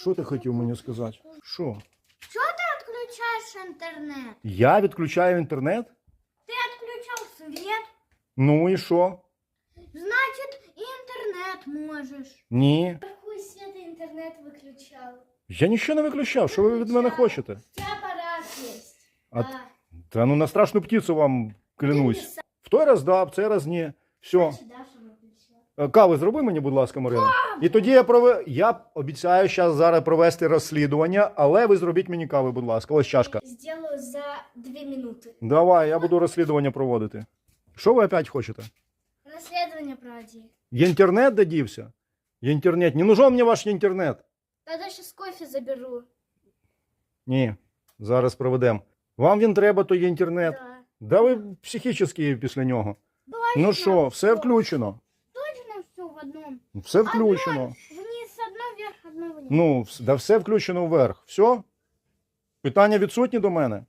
Що ти хотів мені сказати? Що? Чого ти відключаєш інтернет? Я відключаю інтернет? Ти відключав світ, Ну і що? значить і інтернет можеш. Ні. Какой свет інтернет виключав? Я нічого не виключав. Що ви від мене хочете? Це апарат є. А- Та ну на страшну птицю вам клянусь. В той раз да, в цей раз ні. Все. Даша виключила. Е, Кави зроби мені, будь ласка, Марина. І тоді я прове... я обіцяю зараз зараз провести розслідування, але ви зробіть мені кави, будь ласка. Ось чашка. Сделаю за дві минути. Давай, я буду розслідування проводити. Що ви опять хочете? Розслідування проводи. Інтернет де дівся? Інтернет. Не нужен мені ваш інтернет. Тогда сейчас кофе заберу. Ні, зараз проведемо. Вам він треба, то є інтернет. Да. Да ви психічні після нього. Ну що, все включено. Все в одном. Все включено. Вниз одно, вверх одно, вниз. Ну, да все включено вверх. Все? Питання відсутні до мене?